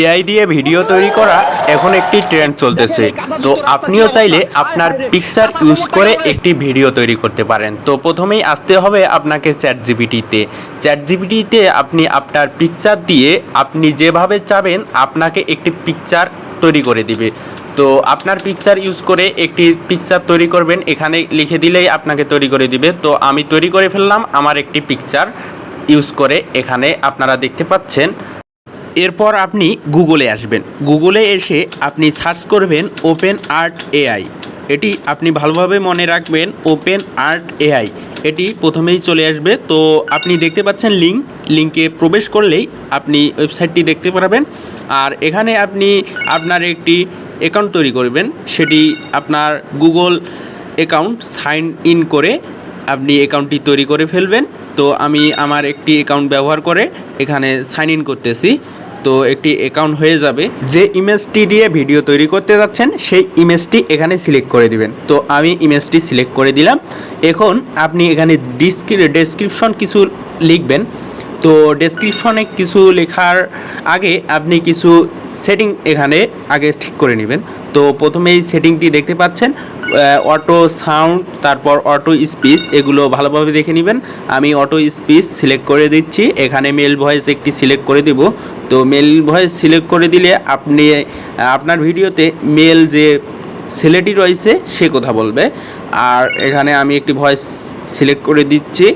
AI দিয়ে video তৈরি করা এখন একটি ট্রেন্ড চলতেছে। তো আপনিও চাইলে আপনার পিকচার ইউজ করে একটি ভিডিও তৈরি করতে পারেন। তো প্রথমেই আসতে হবে আপনাকে চ্যাট জিপিটিতে চ্যাট জিপিটিতে আপনি আপনার পিকচার দিয়ে আপনি যেভাবে চাবেন আপনাকে একটি পিকচার তৈরি করে দিবে। তো আপনার পিকচার ইউজ করে একটি পিকচার তৈরি করবেন। এখানে লিখে দিলেই আপনাকে তৈরি করে দিবে। তো আমি তৈরি করে ফেললাম আমার একটি পিকচার ইউজ করে। এখানে আপনারা দেখতে পাচ্ছেন এরপর আপনি গুগলে আসবেন। গুগলে এসে আপনি সার্চ করবেন ওপেন আর্ট এআই এটি আপনি ভালোভাবে মনে রাখবেন ওপেন আর্ট এআই এটি প্রথমেই চলে আসবে। তো আপনি দেখতে পাচ্ছেন লিঙ্ক লিঙ্কে প্রবেশ করলেই আপনি ওয়েবসাইটটি দেখতে পারবেন। আর এখানে আপনি আপনার একটি অ্যাকাউন্ট তৈরি করবেন। সেটি আপনার গুগল অ্যাকাউন্ট সাইন ইন করে আপনি অ্যাকাউন্টটি তৈরি করে ফেলবেন। তো আমি আমার একটি অ্যাকাউন্ট ব্যবহার করে এখানে সাইন ইন করতেছি। তো একটি অ্যাকাউন্ট হয়ে যাবে। যে ইমেজটি দিয়ে ভিডিও তৈরি করতে যাচ্ছেন, সেই ইমেজটি এখানে সিলেক্ট করে দিবেন। তো আমি ইমেজটি সিলেক্ট করে দিলাম। এখন আপনি এখানে ডেসক্রিপশন কিছু লিখবেন। তো ডেসক্রিপশনে কিছু লেখার আগে আপনি কিছু সেটিং এখানে আগে ঠিক করে নেবেন। তো প্রথমেই সেটিংটি দেখতে পাচ্ছেন অটো সাউন্ড তারপর অটো স্পিচ এগুলো ভালোভাবে দেখে নেবেন। আমি অটো স্পিচ সিলেক্ট করে দিচ্ছি। এখানে মেল ভয়েস একটি সিলেক্ট করে দেব। তো মেল ভয়েস সিলেক্ট করে দিলে আপনি, আপনার ভিডিওতে মেল যে ছেলেটি রয়েছে, সে কথা বলবে। আর এখানে আমি একটি ভয়েস সিলেক্ট করে দিচ্ছি।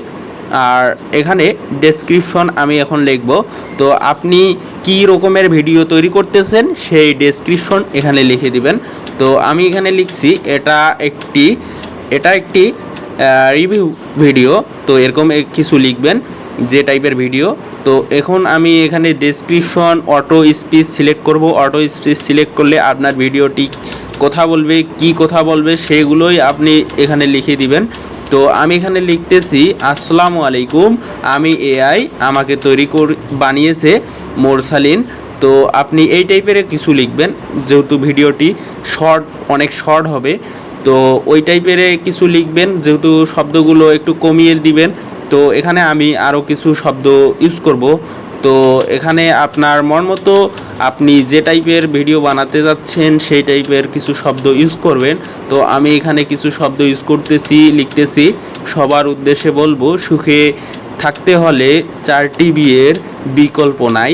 আর এখানে ডেসক্রিপশন আমি এখন লিখব। তো আপনি কি রকমের ভিডিও তৈরি করতেছেন, সেই ডেসক্রিপশন এখানে লিখে দিবেন। তো আমি এখানে লিখছি, এটা একটি এটা একটি রিভিউ ভিডিও তো এরকম কিছু লিখবেন, যে টাইপের ভিডিও তো এখন আমি এখানে ডেসক্রিপশন অটো স্পিচ সিলেক্ট করব। অটো স্পিচ সিলেক্ট করলে আপনার ভিডিওটি কথা বলবে, কি কথা বলবে, সেগুলোই আপনি এখানে লিখে দিবেন। তো আমি এখানে লিখতেছি, আসসালামু আলাইকুম, আমি এআই আমাকে তৈরি কর বানিয়েছে মোরসালিন। তো আপনি এই টাইপের কিছু লিখবেন, যেহেতু ভিডিওটি শর্ট, অনেক শর্ট হবে। তো ওই টাইপের কিছু লিখবেন, যেহেতু শব্দগুলো একটু কমিয়ে দিবেন। তো এখানে আমি আরও কিছু শব্দ ইউজ করব। তো এখানে আপনার মন মতো আপনি যে টাইপের ভিডিও বানাতে যাচ্ছেন, সেই টাইপের কিছু শব্দ ইউজ করবেন। তো আমি এখানে কিছু শব্দ ইউজ করতেছি, লিখতেছি। সবার উদ্দেশ্যে বলব, সুখে থাকতে হলে চারটি বিয়ের বিকল্প নাই।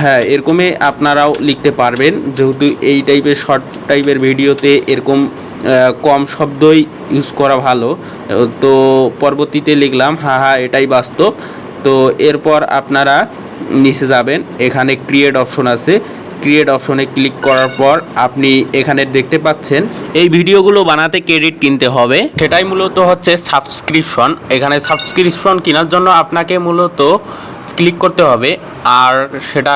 হ্যাঁ এরকমই আপনারাও লিখতে পারবেন। যেহেতু এই টাইপের শর্ট টাইপের ভিডিওতে এরকম কম শব্দই ইউজ করা ভালো। তো পরবর্তীতে লিখলাম হ্যাঁ হ্যাঁ এটাই বাস্তব। তো এরপর আপনারা নিচে যাবেন। এখানে ক্রিয়েট অপশন আছে। ক্রিয়েট অপশনে ক্লিক করার পর আপনি এখানে দেখতে পাচ্ছেন, এই ভিডিওগুলো বানাতে ক্রেডিট কিনতে হবে। সেটাই মূলত হচ্ছে সাবস্ক্রিপশন এখানে সাবস্ক্রিপশন কেনার জন্য আপনাকে মূলত ক্লিক করতে হবে। আর সেটা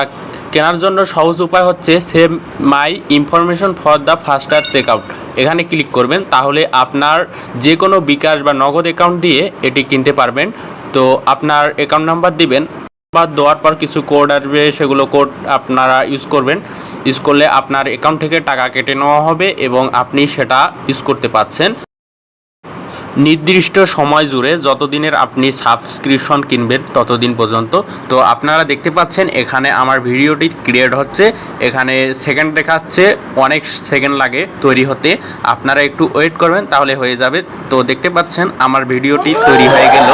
কেনার জন্য সহজ উপায় হচ্ছে save my information for the faster checkout এখানে ক্লিক করবেন, তাহলে আপনার যে কোনো বিকাশ বা নগদ অ্যাকাউন্ট দিয়ে এটি কিনতে পারবেন। তো আপনার অ্যাকাউন্ট নাম্বার দিবেন বা দেওয়ার পর কিছু কোড আসবে, সেগুলো কোড আপনারা ইউজ করবেন। ইউজ করলে আপনার অ্যাকাউন্ট থেকে টাকা কেটে নেওয়া হবে এবং আপনি সেটা ইউজ করতে পাচ্ছেন। নির্দিষ্ট সময় জুড়ে যতদিনের আপনি সাবস্ক্রিপশন কিনবেন ততদিন পর্যন্ত। তো আপনারা দেখতে পাচ্ছেন, এখানে আমার ভিডিওটি ক্রিয়েট হচ্ছে। এখানে সেকেন্ড দেখাচ্ছে, অনেক সেকেন্ড লাগে তৈরি হতে। আপনারা একটু ওয়েট করবেন, তাহলে হয়ে যাবে। তো দেখতে পাচ্ছেন, আমার ভিডিওটি তৈরি হয়ে গেল।